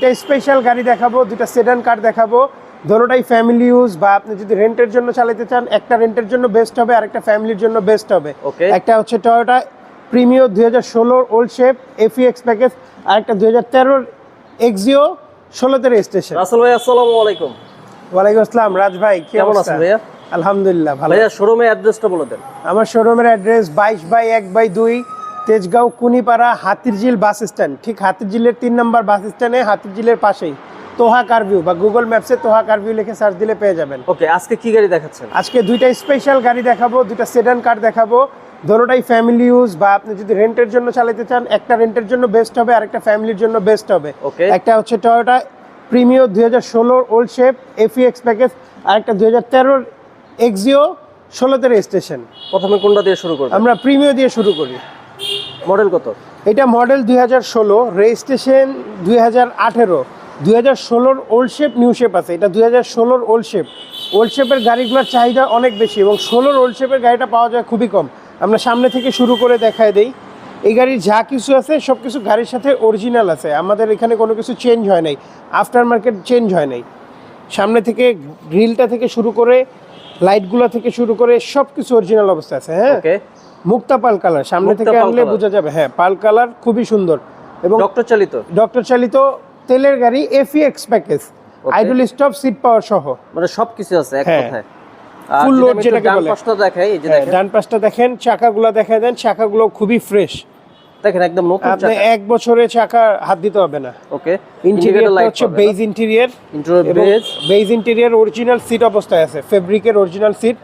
দুটা স্পেশাল গাড়ি দেখাবো দুটা সেডান কার দেখাবো। দোনোটাই ফ্যামিলি ইউজ বা আপনি যদি রেন্টের জন্য চালাতে চান একটা রেন্টের জন্য বেস্ট হবে আর একটা ফ্যামিলির জন্য বেস্ট হবে। একটা হচ্ছে টয়োটা প্রিমিও দুই হাজার ষোলোর old shape F X package আর একটা দুই হাজার তেরোর এক্সিও ষোলোতে রেজিস্ট্রেশন রাসেল ভাই আসসালামু আলাইকুম। ওয়ালাইকুম আসসালাম রাজ ভাই কেমন আছেন ভাইয়া? আলহামদুলিল্লাহ ভালো। ভাইয়া শোরুমে অ্যাড্রেসটা বলে দেন। আমার শোরুমের অ্যাড্রেস বাইশ বাই এক বাই দুই তেজগাঁও কুনিপাড়া হাতিরঝিল বাস স্ট্যান্ড। ঠিক হাতিরঝিলের তিন নম্বর বাস স্ট্যান্ডে হাতিরঝিলের পাশেই। তোহা কারভিউ বা গুগল ম্যাপসে তোহা কারভিউ লিখে সার্চ দিলে পেয়ে যাবেন। ওকে আজকে কি গাড়ি দেখাচ্ছেন? আজকে দুইটা স্পেশাল গাড়ি দেখাবো দুইটা সেডান কার দেখাবো। দোনোটাই ফ্যামিলি ইউজ বা আপনি যদি রেন্টের জন্য চালাতে চান একটা রেন্টের জন্য বেস্ট হবে আর একটা ফ্যামিলির জন্য বেস্ট হবে। Okay. একটা হচ্ছে টয়োটা প্রিমিও দুই হাজার ষোলোর old shape F X package আর একটা দুই হাজার তেরোর এক্সিও ষোলোতে রেজিস্ট্রেশন প্রথমে কোনটা দিয়ে শুরু করবেন? আমরা প্রিমিও দিয়ে শুরু করি। মডেল কত? এটা মডেল দুই হাজার ষোলো রেজিস্ট্রেশন দুই হাজার আঠেরো। দুই হাজার ষোলোর ওল্ড শেপ নিউ শেপ আছে। এটা দুই হাজার ষোলোর ওল্ড শেপ ওল্ড শেপের গাড়িগুলোর চাহিদা অনেক বেশি এবং ষোলোর ওল্ড শেপের গাড়িটা পাওয়া যায় খুবই কম। আমরা সামনে থেকে শুরু করে দেখায় দেই। এই গাড়ির যা কিছু আছে সব কিছু গাড়ির সাথে অরিজিনাল আছে। আমাদের এখানে কোনো কিছু চেঞ্জ হয় নাই। আফটার মার্কেট চেঞ্জ হয় নাই। সামনে থেকে গ্রিলটা থেকে শুরু করে লাইটগুলো থেকে শুরু করে সব কিছু অরিজিনাল অবস্থা আছে হ্যাঁ? ওকে মুক্তা পাল কালার সামনে থেকে আনলে। বোঝা যাবে। হ্যাঁ পাল কালার খুবই সুন্দর। এবং ডক্টর চালিত। ডক্টর চালিত তেলের গাড়ি FX package idle stop seat power সহ। মানে সবকিছু আছে এক হ্যাঁ। কথায়। Full যদি load আমি ডান পাশটা দেখাই এই যে হ্যাঁ, দেখেন। ডান পাশটা দেখেন চাকাগুলো দেখা দেন চাকাগুলো খুবই ফ্রেশ দেখেন একদম নতুন আপনি এক বছরে চাকা হাত দিতে হবে না। ওকে ইন্টেরিয়র হচ্ছে বেজ ইন্টেরিয়র ইন্টেরিয়র এবং beige beige interior original seat অবস্থায় আছে ফেব্রিকের original seat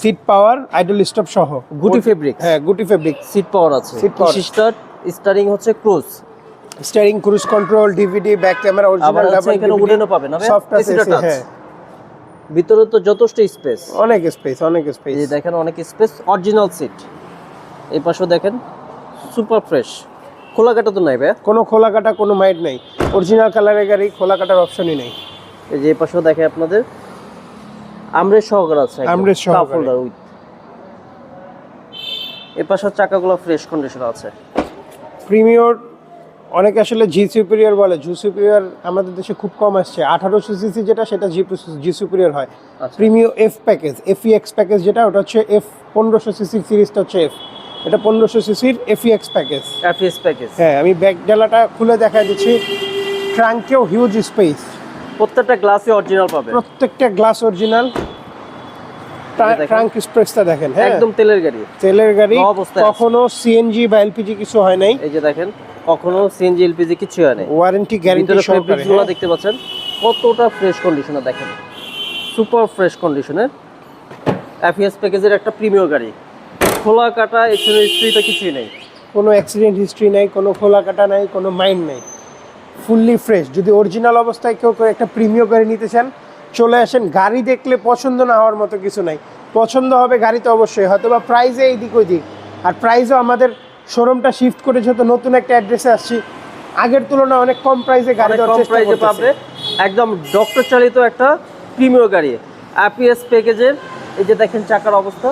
seat power idle stop সহ। গুটি ফেব্রিক হ্যাঁ গুটি ফেব্রিক সিট পাওয়ার আছে। Seat power। স্টার্ট স্টারিং হচ্ছে cruise steering cruise control DVD back camera original হচ্ছে এখানে উডেনও পাবেন সফট আছে। হ্যাঁ। ভিতরে তো যথেষ্ট স্পেস অনেক স্পেস অনেক স্পেস এই দেখেন অনেক স্পেস অরিজিনাল সিট এই পাশেও দেখেন সুপার ফ্রেশ খোলা কাটা তো নাই ভাই কোনো খোলা কাটা কোনো মাইট নেই। অরিজিনাল কালারের গাড়ি খোলা কাটার অপশনই নেই। এই যে পাশেও দেখে আপনাদের। আমরের সহকার আছে আমরের সহকারে। উইথ এই পাশের চাকাগুলো ফ্রেশ কন্ডিশন আছে। প্রিমিয়র অনেকে আসলে জি সুপিরিয়র বলে। জি সুপিরিয়র আমাদের দেশে খুব কম আসছে। আঠারোশো সিসি যেটা সেটা জি জি সুপিরিয়র হয়। Premium F package FEX package যেটা ওটা হচ্ছে এফ পনেরোশো সিসির সিরিজটা হচ্ছে এফ এটা পনেরোশো সিসির এফইএক্স প্যাকেজ এফএস প্যাকেজ হ্যাঁ আমি ব্যাক ডালাটা খুলে দেখা দিচ্ছি। ট্রাঙ্কেও হিউজ স্পেস প্রত্যেকটা গ্লাসই অরিজিনাল পাবে। প্রত্যেকটা গ্লাস অরিজিনাল। ট্রাঙ্ক স্পেসটা দেখেন হ্যাঁ? একদম তেলের গাড়ি। তেলের গাড়ি কখনো সিএনজি বা এলপিজি কিছু হয় নাই। এই যে দেখেন কখনো সিএনজি এলপিজি কিছু হয় নাই। ওয়ারেন্টি গ্যারান্টি সহকারে হ্যাঁ। দেখতে পাচ্ছেন কতটা ফ্রেশ কন্ডিশনে দেখেন। সুপার ফ্রেশ কন্ডিশনের এফএস প্যাকেজের একটা প্রিমিয়ার গাড়ি। খোলা কাটা হিস্ট্রিটা কিছুই নেই। কোনো অ্যাক্সিডেন্ট হিস্ট্রি নাই কোনো খোলা কাটা নাই কোনো মাইন্ড নাই। Fully fresh. যদি অরিজিনাল অবস্থায় কেউ করে একটা প্রিমিয় গাড়ি নিতে চান চলে আসেন। গাড়ি দেখলে পছন্দ না হওয়ার মতো কিছু নাই। পছন্দ হবে গাড়ি তো অবশ্যই হয়তো বা প্রাইজে এই দিক ওই দিক আর প্রাইজও আমাদের শোরুমটা শিফট করে যেহেতু নতুন একটা অ্যাড্রেসে আসছি। আগের তুলনায় অনেক কম প্রাইসে গাড়ি কম প্রাইসে পাবে। একদম ডক্টর চালিত একটা প্রিমিয়ার গাড়ি। এপিএস প্যাকেজের এই যে দেখেন চাকার অবস্থা।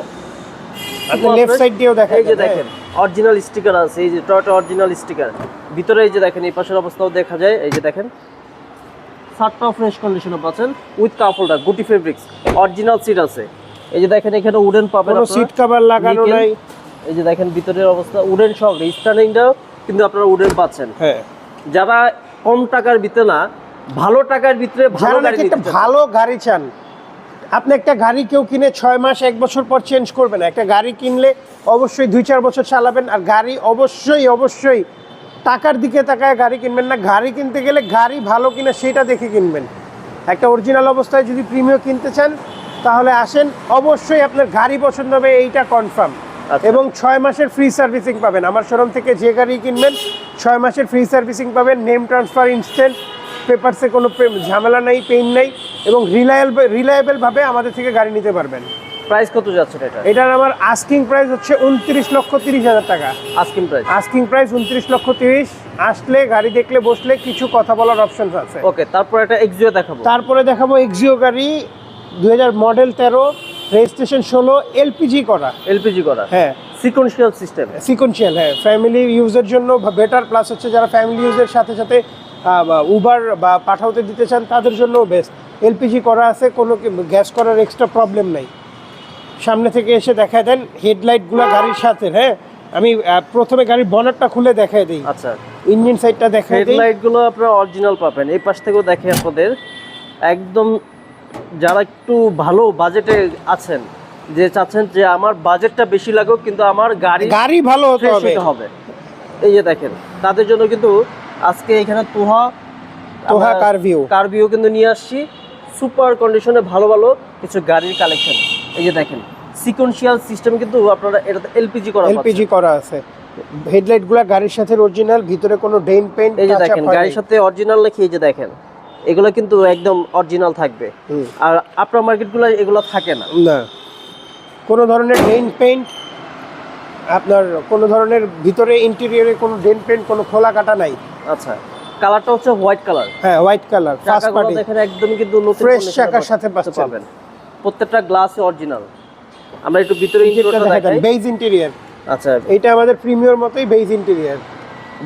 আপনি লেফট সাইড দিয়েও দেখেন এই যে দেখেন অরিজিনাল স্টিকার আছে এই যে টয়টা অরিজিনাল স্টিকার ভিতরে এই যে দেখেন এই পাশের অবস্থাও দেখা যায় এই যে দেখেন। সাতটাও ফ্রেশ কন্ডিশনে পাচ্ছেন উইথ কাপড়টা গুটি ফেব্রিক্স অরিজিনাল সিট আছে। এই যে দেখেন এখানে উডেন পাবেন কোনো সিট কভার লাগানো নাই। এই যে দেখেন ভিতরের অবস্থা উডেন সহ স্টার্নিংটাও কিন্তু আপনারা উডেন পাচ্ছেন। হ্যাঁ। যারা কম টাকার ভিতরে না ভালো টাকার ভিতরে ভালো গাড়ি। ভালো গাড়ি চান আপনি একটা গাড়ি কেউ কিনে ছয় মাস এক বছর পর চেঞ্জ করবেন একটা গাড়ি কিনলে অবশ্যই দুই চার বছর চালাবেন আর গাড়ি অবশ্যই অবশ্যই টাকার দিকে তাকায় গাড়ি কিনবেন না। গাড়ি কিনতে গেলে গাড়ি ভালো কিনা সেটা দেখে কিনবেন। একটা অরিজিনাল অবস্থায় যদি প্রিমিয় কিনতে চান তাহলে আসেন। অবশ্যই আপনার গাড়ি পছন্দ হবে এইটা কনফার্ম আচ্ছা। এবং ছয় মাসের ফ্রি সার্ভিসিং পাবেন। আমার শোরুম থেকে যে গাড়ি কিনবেন ছয় মাসের ফ্রি সার্ভিসিং পাবেন। নেম ট্রান্সফার ইনস্ট্যান্ট পেপারসে কোনো ঝামেলা নেই পেইন নেই। এবং রিলায়েবল রিলায়েবলভাবে আমাদের থেকে গাড়ি নিতে পারবেন। প্রাইস কত যাচ্ছে এটা? এটার আমার আস্কিং প্রাইস হচ্ছে উনত্রিশ লক্ষ তিরিশ হাজার টাকা। আস্কিং প্রাইস আস্কিং প্রাইস উনত্রিশ লক্ষ তিরিশ। আসলে গাড়ি দেখলে বসলে কিছু কথা বলার অপশন আছে। ওকে তারপর একটা এক্সিও দেখাবো। তারপরে দেখাবো এক্সিও গাড়ি দুই হাজার মডেল তেরো রেজিস্ট্রেশন ষোলো এলপিজি করা। এলপিজি করা? হ্যাঁ। সিকোয়েন্সিয়াল সিস্টেম সিকোয়েন্সিয়াল হ্যাঁ। ফ্যামিলি ইউজের জন্য বেটার প্লাস হচ্ছে যারা ফ্যামিলি ইউজের সাথে সাথে উবার বা পাঠাওতে দিতে চান তাদের জন্যও বেস্ট এলপিজি করা আছে কোনো গ্যাস করার এক্সট্রা প্রবলেম নাই। সামনে থেকে এসে দেখায় দেন হেডলাইটগুলো গাড়ির সাথে হ্যাঁ? আমি প্রথমে গাড়ির বনারটা খুলে দেখাই দিই। আচ্ছা। ইঞ্জিন সাইডটা দেখায় দিই। হেডলাইটগুলো আপনারা অরিজিনাল পাবেন। এই পাশ থেকেও দেখে আপনাদের। একদম যারা একটু ভালো বাজেটে আছেন যে চাচ্ছেন যে আমার বাজেটটা বেশি লাগুক কিন্তু আমার গাড়ি গাড়ি ভালো হতে হবে হতে হবে। এই যে দেখেন তাদের জন্য কিন্তু আজকে এখানে তোহা তোহা কারভিউ কারভিউ কিন্তু নিয়ে আসছি। সুপার কন্ডিশনে ভালো ভালো কিছু গাড়ির কালেকশন। এই যে দেখেন সিকোয়েন্সিয়াল সিস্টেম কিন্তু আপনারা এটাতে এলপিজি করা এলপিজি করা আছে। হেডলাইট হেডলাইটগুলো গাড়ির সাথে অরিজিনাল ভিতরে কোনো ডেইন পেইন্ট এই যে দেখেন গাড়ির সাথে অরিজিনাল লেখি এই যে দেখেন এগুলো কিন্তু একদম অরিজিনাল থাকবে। আর আপনার মার্কেটগুলো এগুলো থাকে না। না। কোনো ধরনের ডেইন পেইন্ট আপনার কোনো ধরনের ভিতরে ইন্টেরিয়রে কোনো ডেন পেইন্ট কোনো খোলা কাটা নাই। আচ্ছা। কালারটা হচ্ছে হোয়াইট কালার। হ্যাঁ হোয়াইট কালার ফার্স্ট পার্টি দেখেন একদম কিন্তু নতুন condition চাকার সাথে পাচ্ছেন। প্রত্যেকটা গ্লাসে অরিজিনাল আমরা একটু ভিতরে ইন্টেরিয়রটা দেখাই। বেজ ইন্টেরিয়র আচ্ছা। এইটা আমাদের প্রিমিয়ার মতোই বেজ ইন্টেরিয়র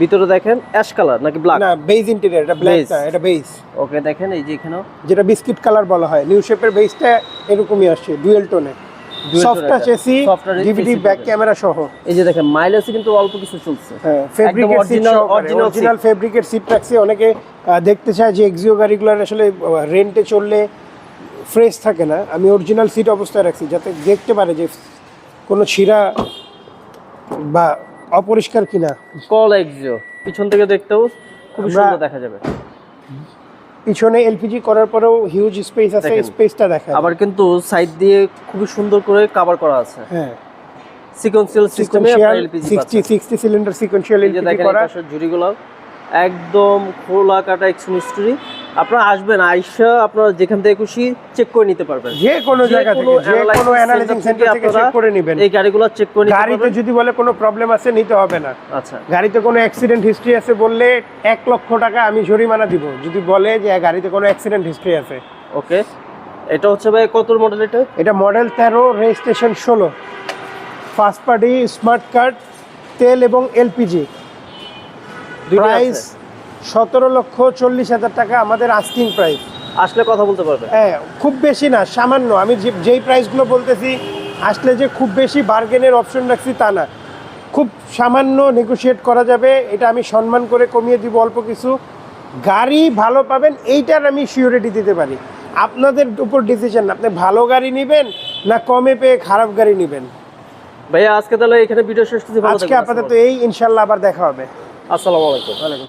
ভিতরে দেখেন অ্যাশ কালার নাকি ব্ল্যাক না বেজ ইন্টেরিয়র এটা ব্ল্যাক। এটা বেজ ওকে দেখেন এই যে এখানেও। যেটা বিস্কিট কালার বলা হয় নিউ শেপের বেজটা এরকমই আসছে dual টোনে soft touch AC DVD back camera সহ। এই যে দেখেন মাইলেজ কিন্তু অল্প কিছু চলছে। হ্যাঁ ফেব্রিকের original অরিজিনাল ফেব্রিকের সিট রাখছে অনেকে দেখতে চায় যে এক্সিও গাড়িগুলোর আসলে রেন্টে চললে ফ্রেশ থাকে না। আমি অরিজিনাল সিট অবস্থায় রাখছি যাতে দেখতে পারে যে কোনো ছিঁড়া বা অপরিষ্কার কিনা। কল এক্সিও পিছন থেকে দেখতেও খুব সুন্দর দেখা যাবে। পিছনে এলপিজি করার পরেও হিউজ স্পেস আছে স্পেসটা দেখা আবার কিন্তু সাইড দিয়ে খুব সুন্দর করে কভার করা আছে। হ্যাঁ। সিকোয়েন্সিয়াল সিস্টেমে আপনার LPG sixty sixty cylinder sequential LPG করা। একদম খোলা কাটা এক্সমিস্ট্রি আপনারা আসবেন আইসা আপনারা যেখান থেকে খুশি চেক করে নিতে পারবেন। যে কোনো জায়গা থেকে যে কোনো অ্যানালাইজিং সেন্টার থেকে চেক করে নেবেন। এই গাড়িগুলো চেক করে নিতে গাড়িতে যদি বলে কোনো প্রবলেম আছে নিতে হবে না। আচ্ছা। গাড়িতে কোনো অ্যাক্সিডেন্ট হিস্ট্রি আছে বললে এক লক্ষ টাকা আমি জরিমানা দিব। যদি বলে যে গাড়িতে কোনো অ্যাক্সিডেন্ট হিস্ট্রি আছে। ওকে। এটা হচ্ছে ভাই কত মডেল এটা? এটা মডেল তেরো রেজিস্ট্রেশন ষোলো। ফার্স্ট পার্টি স্মার্ট কার্ড তেল এবং এলপিজি প্রাইস। সতেরো লক্ষ চল্লিশ হাজার টাকা আমাদের আস্কিং প্রাইস আসলে কথা বলতে পারবে। হ্যাঁ খুব বেশি না সামান্য। আমি যে যেই প্রাইসগুলো বলতেছি আসলে যে খুব বেশি বার্গেনের অপশন রাখছি তা না। খুব সামান্য নেগোশিয়েট করা যাবে এটা আমি সম্মান করে কমিয়ে দিব অল্প কিছু। গাড়ি ভালো পাবেন এইটার আমি সিওরিটি দিতে পারি। আপনাদের উপর ডিসিশন আপনি ভালো গাড়ি নেবেন না কমে পেয়ে খারাপ গাড়ি নেবেন? ভাইয়া আজকে তাহলে এখানে ভিডিও শেষ করছি আজকে আপাতত এই ইনশাল্লাহ আবার দেখা হবে। আসসালামু আলাইকুম।